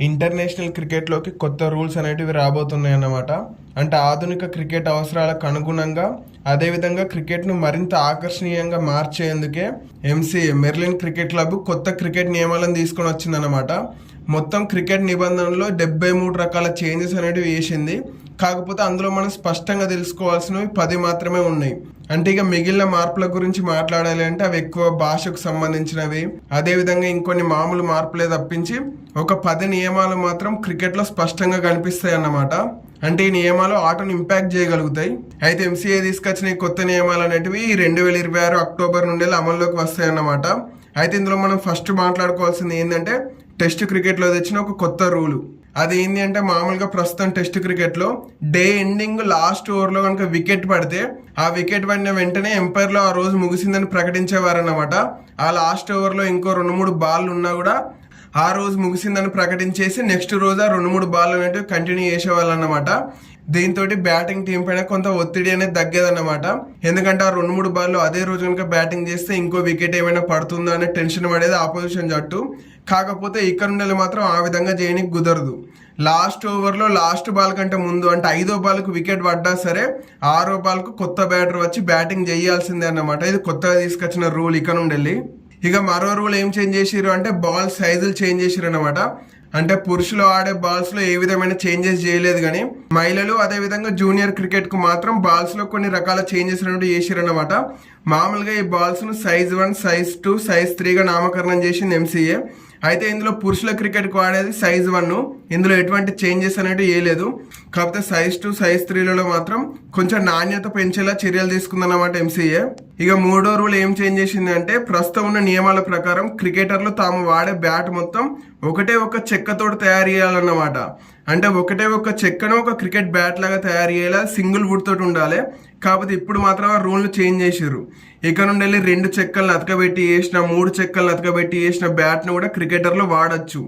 International క్రికెట్లోకి కొత్త rules అనేటివి రాబోతున్నాయి అన్నమాట అంటే ఆధునిక క్రికెట్ అవసరాలకు అనుగుణంగా అదేవిధంగా క్రికెట్ను మరింత ఆకర్షణీయంగా మార్చేందుకే ఎంసీఏ మెర్లిన్ క్రికెట్ క్లబ్ కొత్త క్రికెట్ నియమాలను తీసుకొని వచ్చిందన్నమాట. మొత్తం క్రికెట్ నిబంధనలో డెబ్బై మూడు రకాల చేంజెస్ అనేటివి వేసింది. కాకపోతే అందులో మనం స్పష్టంగా తెలుసుకోవాల్సినవి పది మాత్రమే ఉన్నాయి. అంటే ఇక మిగిలిన మార్పుల గురించి మాట్లాడాలి అంటే అవి ఎక్కువ భాషకు సంబంధించినవి. అదేవిధంగా ఇంకొన్ని మామూలు మార్పులే తప్పించి ఒక పది నియమాలు మాత్రం క్రికెట్లో స్పష్టంగా కనిపిస్తాయి అన్నమాట. అంటే ఈ నియమాలు ఆటను ఇంపాక్ట్ చేయగలుగుతాయి. అయితే ఎంసీఏ తీసుకొచ్చిన ఈ కొత్త నియమాలు అనేటివి రెండు వేల ఇరవై ఆరు అక్టోబర్ నుండి అమల్లోకి వస్తాయి అన్నమాట. అయితే ఇందులో మనం ఫస్ట్ మాట్లాడుకోవాల్సింది ఏంటంటే టెస్ట్ క్రికెట్లో తెచ్చిన ఒక కొత్త రూలు. అది ఏంటి అంటే మామూలుగా ప్రస్తుతం టెస్ట్ క్రికెట్లో డే ఎండింగ్ లాస్ట్ ఓవర్లో కనుక వికెట్ పడితే ఆ వికెట్ పడిన వెంటనే ఎంపైర్లో ఆ రోజు ముగిసిందని ప్రకటించేవారన్నమాట. ఆ లాస్ట్ ఓవర్లో ఇంకో రెండు మూడు బాల్ ఉన్నా కూడా ఆ రోజు ముగిసిందని ప్రకటించేసి నెక్స్ట్ రోజు ఆ రెండు మూడు బాల్ అనేవి కంటిన్యూ చేసేవాళ్ళు అనమాట దీంతో బ్యాటింగ్ టీం పైన కొంత ఒత్తిడి అనేది తగ్గేదన్నమాట. ఎందుకంటే ఆ రెండు మూడు బాల్లో అదే రోజు కనుక బ్యాటింగ్ చేస్తే ఇంకో వికెట్ ఏమైనా పడుతుందా అనే టెన్షన్ పడేది ఆపోజిషన్ జట్టు. కాకపోతే ఇక్కడ నుండి మాత్రం ఆ విధంగా చేయడానికి కుదరదు. లాస్ట్ ఓవర్లో లాస్ట్ బాల్ కంటే ముందు అంటే ఐదో బాల్కు వికెట్ పడ్డా సరే ఆరో బాల్కు కొత్త బ్యాటర్ వచ్చి బ్యాటింగ్ చేయాల్సిందే అన్నమాట. ఇది కొత్తగా తీసుకొచ్చిన రూల్ ఇక్కడ నుండి ఇక మరో రూల్ ఏం చేంజ్ చేసిరు అంటే బాల్ సైజులు చేంజ్ చేసిరు అనమాట అంటే పురుషులు ఆడే బాల్స్లో ఏ విధమైన చేంజెస్ చేయలేదు కానీ మహిళలు అదే విధంగా జూనియర్ క్రికెట్కు మాత్రం బాల్స్లో కొన్ని రకాల చేంజెస్ అనేవి చేసిరన్నమాట మామూలుగా ఈ బాల్స్ను size one size two size త్రీగా నామకరణం చేసింది ఎంసీఏ అయితే ఇందులో పురుషుల క్రికెట్కి వాడేది సైజ్ వన్ ఇందులో ఎటువంటి చేంజెస్ అనేవి లేదు. కాకపోతే సైజ్ టూ సైజ్ త్రీలలో మాత్రం కొంచెం నాణ్యత పెంచేలా చర్యలు తీసుకుందన్నమాట ఎంసీఏ ఇక మూడో రూల్ ఏం చేంజ్ చేసింది అంటే ప్రస్తుతం ఉన్న నియమాల ప్రకారం క్రికెటర్లు తాము వాడే బ్యాట్ మొత్తం ఒకటే ఒక చెక్కతో తయారు చేయాలన్నమాట. అంటే ఒకటే ఒక చెక్కను ఒక క్రికెట్ బ్యాట్ లాగా తయారు చేయాలి? సింగిల్ వుడ్ తోటి ఉండాలి. కాకపోతే ఇప్పుడు మాత్రం ఆ రూల్ని చేంజ్ చేశారు. ఇక్కడ నుండి వెళ్ళి రెండు చెక్కలను అతకబెట్టి వేసిన మూడు చెక్కలను అతకబెట్టి వేసిన బ్యాట్ను కూడా క్రికెటర్లు వాడచ్చు.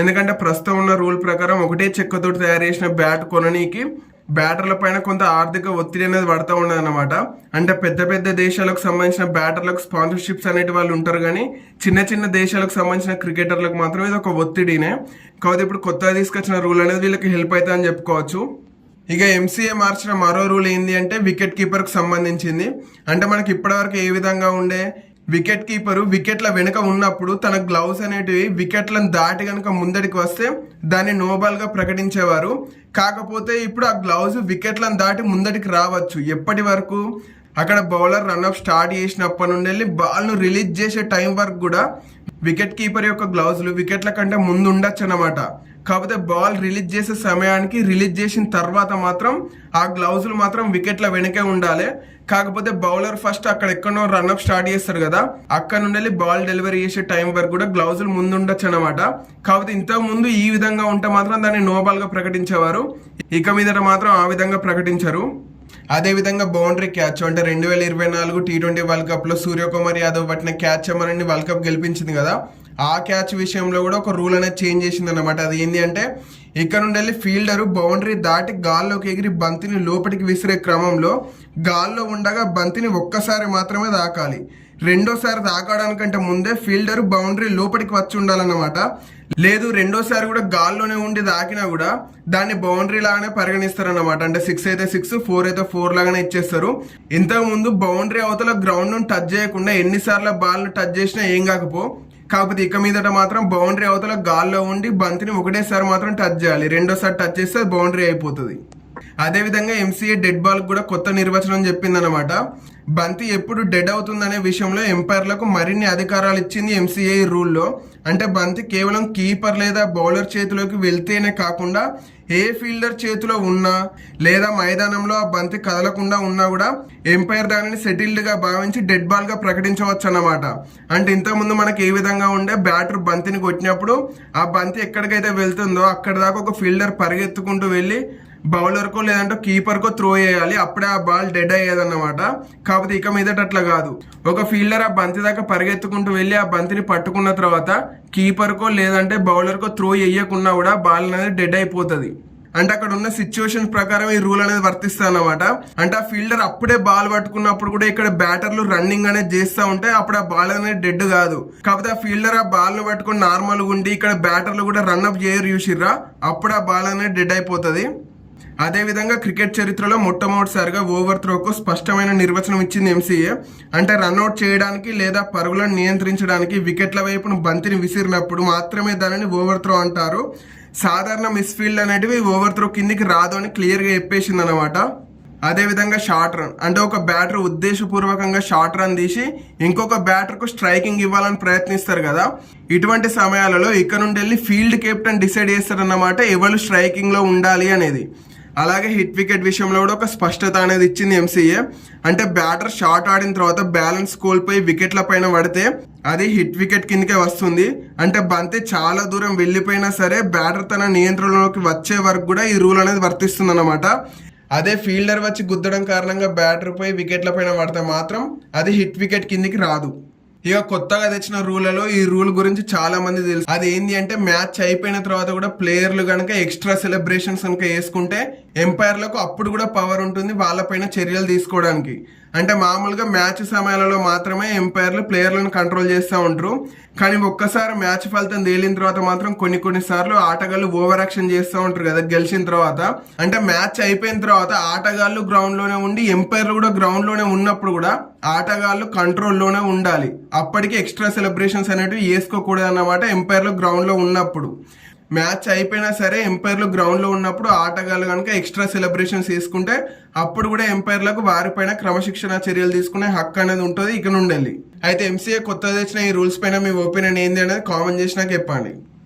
ఎందుకంటే ప్రస్తుతం ఉన్న రూల్ ప్రకారం ఒకటే చెక్కతో తయారు చేసిన బ్యాట్ కొననీకి బ్యాటర్ల పైన కొంత ఆర్థిక ఒత్తిడి అనేది పడతా ఉండదు అనమాట అంటే పెద్ద పెద్ద దేశాలకు సంబంధించిన బ్యాటర్లకు స్పాన్సర్షిప్స్ అనేటి వాళ్ళు ఉంటారు కానీ చిన్న చిన్న దేశాలకు సంబంధించిన క్రికెటర్లకు మాత్రం ఇది ఒక ఒత్తిడినే. కాకపోతే ఇప్పుడు కొత్తగా తీసుకొచ్చిన రూల్ అనేది వీళ్ళకి హెల్ప్ అవుతుంది అని చెప్పుకోవచ్చు. ఇక ఎంసీఏ మార్చిన మరో రూల్ ఏంది అంటే వికెట్ కీపర్కు సంబంధించింది. అంటే మనకి ఇప్పటివరకు ఏ విధంగా ఉండే? వికెట్ కీపర్ వికెట్ల వెనుక ఉన్నప్పుడు తన గ్లౌస్ అనేటివి వికెట్లను దాటి కనుక ముందడికి వస్తే దాన్ని నోబాల్గా ప్రకటించేవారు. కాకపోతే ఇప్పుడు ఆ గ్లౌజ్ వికెట్లను దాటి ముందడికి రావచ్చు. ఎప్పటి వరకు? అక్కడ బౌలర్ రన్అప్ స్టార్ట్ చేసినప్పటి నుండి వెళ్ళి బాల్ను రిలీజ్ చేసే టైం వరకు కూడా వికెట్ కీపర్ యొక్క గ్లౌజులు వికెట్ల కంటే ముందు ఉండొచ్చు అనమాట కాకపోతే బాల్ రిలీజ్ చేసే సమయానికి రిలీజ్ చేసిన తర్వాత మాత్రం ఆ గ్లౌజులు మాత్రం వికెట్ల వెనకే ఉండాలి. కాకపోతే బౌలర్ ఫస్ట్ అక్కడ ఎక్కడో రన్అప్ స్టార్ట్ చేస్తారు కదా అక్కడ నుండి వెళ్ళి బాల్ డెలివరీ చేసే టైం వరకు కూడా గ్లౌజులు ముందు ఉండొచ్చు అనమాట కాకపోతే ఇంతకు ముందు ఈ విధంగా ఉంటే మాత్రం దాన్ని నోబాల్గా ప్రకటించేవారు. ఇక మీదట మాత్రం ఆ విధంగా ప్రకటించారు. అదేవిధంగా బౌండరీ క్యాచ్ అంటే రెండు వేల ఇరవై నాలుగు టీ ట్వంటీ వరల్డ్ కప్లో సూర్యకుమార్ యాదవ్ పట్టిన క్యాచ్ అమ్మని వరల్డ్ కప్ గెలిపించింది కదా ఆ క్యాచ్ విషయంలో కూడా ఒక రూల్ అనేది చేంజ్ చేసింది అనమాట అది ఏంటి అంటే ఇక్కడ నుండి వెళ్ళి ఫీల్డరు బౌండరీ దాటి గాల్లోకి ఎగిరి బంతిని లోపలికి విసిరే క్రమంలో గాల్లో ఉండగా బంతిని ఒక్కసారి మాత్రమే తాకాలి. రెండోసారి తాకడానికంటే ముందే ఫీల్డర్ బౌండరీ లోపలికి వచ్చి ఉండాలన్నమాట. లేదు రెండోసారి కూడా గాల్లోనే ఉండి దాకినా కూడా దాన్ని బౌండరీ లాగానే పరిగణిస్తారన్నమాట. అంటే సిక్స్ అయితే సిక్స్ ఫోర్ అయితే ఫోర్ లాగానే ఇచ్చేస్తారు. ఇంతకుముందు బౌండరీ అవతల గ్రౌండ్ను టచ్ చేయకుండా ఎన్నిసార్లు బాల్ను టచ్ చేసినా ఏం కాకపో కాకపోతే ఇక మీదట మాత్రం బౌండరీ అవతల గాల్లో ఉండి బంతిని ఒకటేసారి మాత్రం టచ్ చేయాలి. రెండోసారి టచ్ చేస్తే బౌండరీ అయిపోతుంది. అదేవిధంగా ఎంసీఏ డెడ్ బాల్ కూడా కొత్త నిర్వచనం చెప్పిందనమాట బంతి ఎప్పుడు డెడ్ అవుతుందనే విషయంలో ఎంపైర్లకు మరిన్ని అధికారాలు ఇచ్చింది ఎంసీఐ రూల్లో. అంటే బంతి కేవలం కీపర్ లేదా బౌలర్ చేతిలోకి వెళ్తేనే కాకుండా ఏ ఫీల్డర్ చేతిలో ఉన్నా లేదా మైదానంలో ఆ బంతి కదలకుండా ఉన్నా కూడా ఎంపైర్ దానిని సెటిల్డ్గా భావించి డెడ్ బాల్గా ప్రకటించవచ్చు అన్నమాట అంటే ఇంతకుముందు మనకి ఏ విధంగా ఉండే బ్యాటర్ బంతిని కొట్టినప్పుడు ఆ బంతి ఎక్కడికైతే వెళ్తుందో అక్కడ దాకా ఒక ఫీల్డర్ పరిగెత్తుకుంటూ వెళ్ళి బౌలర్కో లేదంటే కీపర్కో త్రో చేయాలి. అప్పుడే ఆ బాల్ డెడ్ అయ్యేదన్నమాట. కాకపోతే ఇక మీదట అట్లా కాదు. ఒక ఫీల్డర్ ఆ బంతి దాకా పరిగెత్తుకుంటూ వెళ్ళి ఆ బంతిని పట్టుకున్న తర్వాత కీపర్కో లేదంటే బౌలర్కో త్రో చేయకుండా కూడా బాల్ అనేది డెడ్ అయిపోతుంది. అంటే అక్కడ ఉన్న సిచ్యువేషన్ ప్రకారం ఈ రూల్ అనేది వర్తిస్తుంది అనమాట అంటే ఆ ఫీల్డర్ అప్పుడే బాల్ పట్టుకున్నప్పుడు కూడా ఇక్కడ బ్యాటర్లు రన్నింగ్ అనేది చేస్తూ ఉంటే అప్పుడు ఆ బాల్ అనేది డెడ్ కాదు. కాకపోతే ఆ ఫీల్డర్ ఆ బాల్ను పట్టుకుని నార్మల్గా ఉండి ఇక్కడ బ్యాటర్లు కూడా రన్అప్ చేయరు చూసిర్రా? అప్పుడు ఆ బాల్ అనేది డెడ్ అయిపోతుంది. అదేవిధంగా క్రికెట్ చరిత్రలో మొట్టమొదటిసారిగా ఓవర్ త్రోకు స్పష్టమైన నిర్వచనం ఇచ్చింది ఎంసీఏ అంటే రన్అట్ చేయడానికి లేదా పరుగులను నియంత్రించడానికి వికెట్ల వైపును బంతిని విసిరినప్పుడు మాత్రమే దానిని ఓవర్ త్రో అంటారు. సాధారణ మిస్ఫీల్డ్ అనేటివి ఓవర్ త్రో కిందికి రాదు అని క్లియర్గా చెప్పేసింది అనమాట అదేవిధంగా షార్ట్ రన్. అంటే ఒక బ్యాటర్ ఉద్దేశపూర్వకంగా షార్ట్ రన్ తీసి ఇంకొక బ్యాటర్కు స్ట్రైకింగ్ ఇవ్వాలని ప్రయత్నిస్తారు కదా. ఇటువంటి సమయాలలో ఇక్కడ నుండి వెళ్ళి ఫీల్డ్ కెప్టెన్ డిసైడ్ చేస్తారన్నమాట ఎవరు స్ట్రైకింగ్లో ఉండాలి అనేది. అలాగే హిట్ వికెట్ విషయంలో కూడా ఒక స్పష్టత అనేది ఇచ్చింది ఎంసీఏ అంటే బ్యాటర్ షాట్ ఆడిన తర్వాత బ్యాలెన్స్ కోల్పోయి వికెట్ల పైన పడితే అది హిట్ వికెట్ కిందకే వస్తుంది. అంటే బంతి చాలా దూరం వెళ్ళిపోయినా సరే బ్యాటర్ తన నియంత్రణలోకి వచ్చే వరకు కూడా ఈ రూల్ అనేది వర్తిస్తుంది అనమాట అదే ఫీల్డర్ వచ్చి గుద్దడం కారణంగా బ్యాటర్పై వికెట్ల పైన పడితే మాత్రం అది హిట్ వికెట్ కిందికి రాదు. ఇక కొత్తగా తెచ్చిన రూలలో ఈ రూల్ గురించి చాలా మంది తెలుసు. అది ఏంటి అంటే మ్యాచ్ అయిపోయిన తర్వాత కూడా ప్లేయర్లు కనుక ఎక్స్ట్రా సెలబ్రేషన్స్ కనుక వేసుకుంటే ఎంపైర్లకు అప్పుడు కూడా పవర్ ఉంటుంది వాళ్ళపైన చర్యలు తీసుకోవడానికి. అంటే మామూలుగా మ్యాచ్ సమయాలలో మాత్రమే ఎంపైర్లు ప్లేయర్లను కంట్రోల్ చేస్తూ ఉంటారు. కానీ ఒక్కసారి మ్యాచ్ ఫలితం తేలిన తర్వాత మాత్రం కొన్ని కొన్ని సార్లు ఆటగాళ్ళు ఓవర్ యాక్షన్ చేస్తూ ఉంటారు కదా గెలిచిన తర్వాత. అంటే మ్యాచ్ అయిపోయిన తర్వాత ఆటగాళ్ళు గ్రౌండ్లోనే ఉండి ఎంపైర్లు కూడా గ్రౌండ్లోనే ఉన్నప్పుడు కూడా ఆటగాళ్ళు కంట్రోల్లోనే ఉండాలి. అప్పటికి ఎక్స్ట్రా సెలబ్రేషన్స్ అనేటివి వేసుకోకూడదు అన్నమాట ఎంపైర్లు గ్రౌండ్లో ఉన్నప్పుడు. మ్యాచ్ అయిపోయినా సరే ఎంపైర్లు గ్రౌండ్లో ఉన్నప్పుడు ఆటగాళ్ళు కనుక ఎక్స్ట్రా సెలబ్రేషన్స్ తీసుకుంటే అప్పుడు కూడా ఎంపైర్లకు వారిపైన క్రమశిక్షణ చర్యలు తీసుకునే హక్కు అనేది ఉంటుంది ఇక నుండి అయితే ఎంసీఏ కొత్త తెచ్చిన ఈ రూల్స్ పైన మీ ఒపీనియన్ ఏంది అనేది కామెంట్ చేసినాక చెప్పండి.